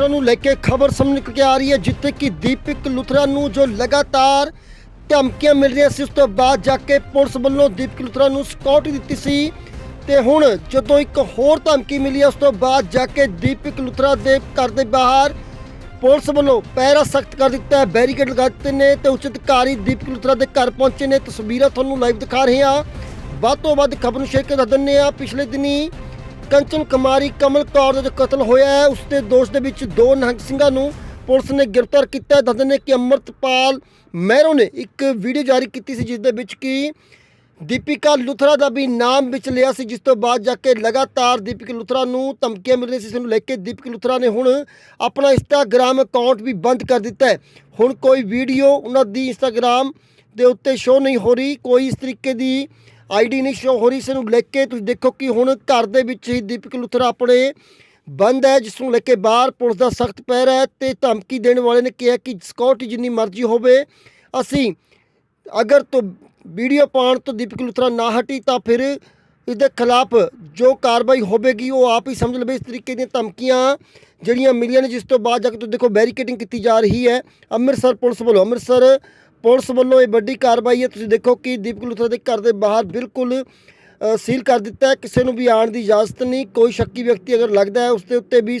ਲੁਥਰਾ ਨੂੰ ਲੈ ਕੇ ਖਬਰ ਸਾਹਮਣੇ ਨਿਕਲ ਕੇ ਆ ਰਹੀ ਕਿ ਦੀਪਕ ਲੁਥਰਾ ਨੂੰ ਜੋ ਲਗਾਤਾਰ ਧਮਕੀਆਂ ਮਿਲ ਰਹੀਆਂ ਸੀ, ਉਸ ਤੋਂ ਬਾਅਦ ਜਾ ਕੇ ਪੁਲਿਸ ਵੱਲੋਂ ਦੀਪਕ ਲੁਥਰਾ ਨੂੰ ਸਕਾਟ ਦਿੱਤੀ ਸੀ। ਤੇ ਹੁਣ ਜਦੋਂ ਇੱਕ ਹੋਰ ਧਮਕੀ ਮਿਲੀ ਉਸ ਤੋਂ ਬਾਅਦ ਜਾ ਕੇ ਦੀਪਕ ਲੁਥਰਾ ਦੇ ਘਰ ਦੇ ਬਾਹਰ ਪੁਲਿਸ ਵੱਲੋਂ ਪਹਿਰਾ ਸਖਤ ਕਰ ਦਿੱਤਾ ਹੈ ਬੈਰੀਕੇਡ ਲਗਾ ਦਿੱਤੇ ਨੇ ਤੇ ਉੱਚ ਅਧਿਕਾਰੀ ਦੀਪਕ ਲੁਥਰਾ ਦੇ ਘਰ ਪਹੁੰਚੇ ਨੇ। ਤਸਵੀਰਾਂ ਤੁਹਾਨੂੰ ਲਾਈਵ ਦਿਖਾ ਰਹੇ ਹਾਂ। ਵੱਧ ਤੋਂ ਵੱਧ ਖਬਰ ਨੂੰ ਸ਼ੇਅਰ ਕੇ ਦੱਸ ਦਿੰਦੇ ਹਾਂ। ਪਿਛਲੇ ਦਿਨੀ ਕੰਚਨ ਕੁਮਾਰੀ ਕਮਲ ਕੌਰ ਦਾ ਜੋ ਕਤਲ ਹੋਇਆ ਹੈ, ਉਸ ਦੇ ਦੋਸ਼ ਦੇ ਵਿੱਚ ਦੋ ਨਿਹੰਗ ਸਿੰਘਾਂ ਨੂੰ ਪੁਲਿਸ ਨੇ ਗ੍ਰਿਫਤਾਰ ਕੀਤਾ ਹੈ। ਦੱਸਦੇ ਨੇ ਕਿ ਅਮਰਤਪਾਲ ਮਹਿਰੋ ਨੇ ਇੱਕ ਵੀਡੀਓ ਜਾਰੀ ਕੀਤੀ ਸੀ, ਜਿਸ ਦੇ ਵਿੱਚ ਕਿ ਦੀਪਿਕਾ ਲੁਥਰਾ ਦਾ ਵੀ ਨਾਮ ਵਿੱਚ ਲਿਆ ਸੀ, ਜਿਸ ਤੋਂ ਬਾਅਦ ਜਾ ਕੇ ਲਗਾਤਾਰ ਦੀਪਿਕਾ ਲੁਥਰਾ ਨੂੰ ਧਮਕੀਆਂ ਮਿਲ ਰਹੀਆਂ ਸੀ, ਇਸ ਨੂੰ ਲੈ ਕੇ ਦੀਪਿਕਾ ਲੁਥਰਾ ਨੇ ਹੁਣ ਆਪਣਾ ਇੰਸਟਾਗ੍ਰam ਅਕਾਊਂਟ ਵੀ ਬੰਦ ਕਰ ਦਿੱਤਾ ਹੈ। ਹੁਣ ਕੋਈ ਵੀਡੀਓ ਉਹਨਾਂ ਦੀ ਇੰਸਟਾਗ੍ਰam ਦੇ ਉੱਤੇ ਸ਼ੋ ਨਹੀਂ ਹੋ ਰਹੀ, ਕੋਈ ਇਸ ਤਰੀਕੇ ਦੀ ਆਈਡੀ ਨਹੀਂ ਸ਼ੋ ਹੋ ਰਹੀ, ਇਸ ਨੂੰ ਲੈ ਕੇ ਤੁਸੀਂ ਦੇਖੋ ਕਿ ਹੁਣ ਘਰ ਦੇ ਵਿੱਚ ਹੀ ਦੀਪਕ ਲੁਥਰਾ ਆਪਣੇ ਬੰਦ ਹੈ, ਜਿਸ ਨੂੰ ਲੈ ਕੇ ਬਾਹਰ ਪੁਲਿਸ ਦਾ ਸਖਤ ਪਹਿਰਾ ਹੈ ਤੇ ਧਮਕੀ ਦੇਣ ਵਾਲੇ ਨੇ ਕਿਹਾ ਕਿ ਸਿਕਿਉਰਿਟੀ ਜਿੰਨੀ ਮਰਜ਼ੀ ਹੋਵੇ, ਅਸੀਂ ਅਗਰ ਤੋਂ ਵੀਡੀਓ ਪਾਉਣ ਤੋਂ ਦੀਪਕ ਲੁਥਰਾ ਨਾ ਹਟੀ ਤਾਂ ਫਿਰ ਇਸਦੇ ਖਿਲਾਫ ਜੋ ਕਾਰਵਾਈ ਹੋਵੇਗੀ, ਉਹ ਆਪ ਹੀ ਸਮਝ ਲਵੇ ਇਸ ਤਰੀਕੇ ਦੀਆਂ ਧਮਕੀਆਂ ਜਿਹੜੀਆਂ ਮਿਲੀਆਂ ਨੇ, ਜਿਸ ਤੋਂ ਬਾਅਦ ਜਾ ਕੇ ਤੁਸੀਂ ਦੇਖੋ ਬੈਰੀਕੇਡਿੰਗ ਕੀਤੀ ਜਾ ਰਹੀ ਹੈ। ਅੰਮ੍ਰਿਤਸਰ ਪੁਲਿਸ ਵੱਲੋਂ, ਅੰਮ੍ਰਿਤਸਰ ਪੁਲਿਸ ਵੱਲੋਂ ਇਹ ਵੱਡੀ ਕਾਰਵਾਈ ਹੈ। ਤੁਸੀਂ ਦੇਖੋ ਕਿ ਦੀਪਕ ਲੁਥਰਾ ਦੇ ਘਰ ਦੇ ਬਾਹਰ ਬਿਲਕੁਲ ਸੀਲ ਕਰ ਦਿੱਤਾ ਹੈ। ਕਿਸੇ ਨੂੰ ਵੀ ਆਉਣ ਦੀ ਇਜਾਜ਼ਤ ਨਹੀਂ। ਕੋਈ ਸ਼ੱਕੀ ਵਿਅਕਤੀ ਅਗਰ ਲੱਗਦਾ ਹੈ, ਉਸ ਦੇ ਉੱਤੇ ਵੀ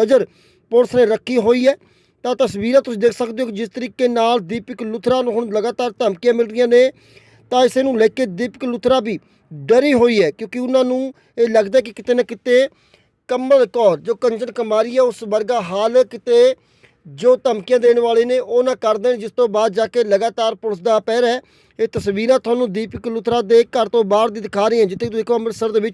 ਨਜ਼ਰ ਪੁਲਿਸ ਨੇ ਰੱਖੀ ਹੋਈ ਹੈ। ਤਾਂ ਤਸਵੀਰਾਂ ਤੁਸੀਂ ਦੇਖ ਸਕਦੇ ਹੋ ਕਿ ਜਿਸ ਤਰੀਕੇ ਨਾਲ ਦੀਪਕ ਲੁਥਰਾ ਨੂੰ ਹੁਣ ਲਗਾਤਾਰ ਧਮਕੀਆਂ ਮਿਲ ਰਹੀਆਂ ਨੇ, ਤਾਂ ਇਸੇ ਨੂੰ ਲੈ ਕੇ ਦੀਪਕ ਲੁਥਰਾ ਵੀ ਡਰੀ ਹੋਈ ਹੈ। ਕਿਉਂਕਿ ਉਹਨਾਂ ਨੂੰ ਇਹ ਲੱਗਦਾ ਕਿ ਕਿਤੇ ਨਾ ਕਿਤੇ ਕਮਲ ਕੌਰ, ਜੋ ਕੰਚਨ ਕੁਮਾਰੀ ਹੈ, ਉਸ ਵਰਗਾ ਹਾਲ ਕਿਤੇ ਜੋ ਧਮਕੀਆਂ ਦੇਣ ਵਾਲੇ ਨੇ, ਉਹ ਨਾ ਕਰ ਦੇਣ। ਜਿਸ ਤੋਂ ਬਾਅਦ ਜਾ ਕੇ ਲਗਾਤਾਰ ਪੁਲਿਸ ਦਾ ਪਹਿਰਾ ਹੈ। ਇਹ ਤਸਵੀਰਾਂ ਤੁਹਾਨੂੰ ਦੀਪਕ ਲੁਥਰਾ ਦੇ ਘਰ ਤੋਂ ਬਾਹਰ ਦੀ ਦਿਖਾ ਰਹੀਆਂ ਜਿੱਥੇ ਤੁਸੀਂ ਦੇਖੋ ਅੰਮ੍ਰਿਤਸਰ ਦੇ ਵਿੱਚ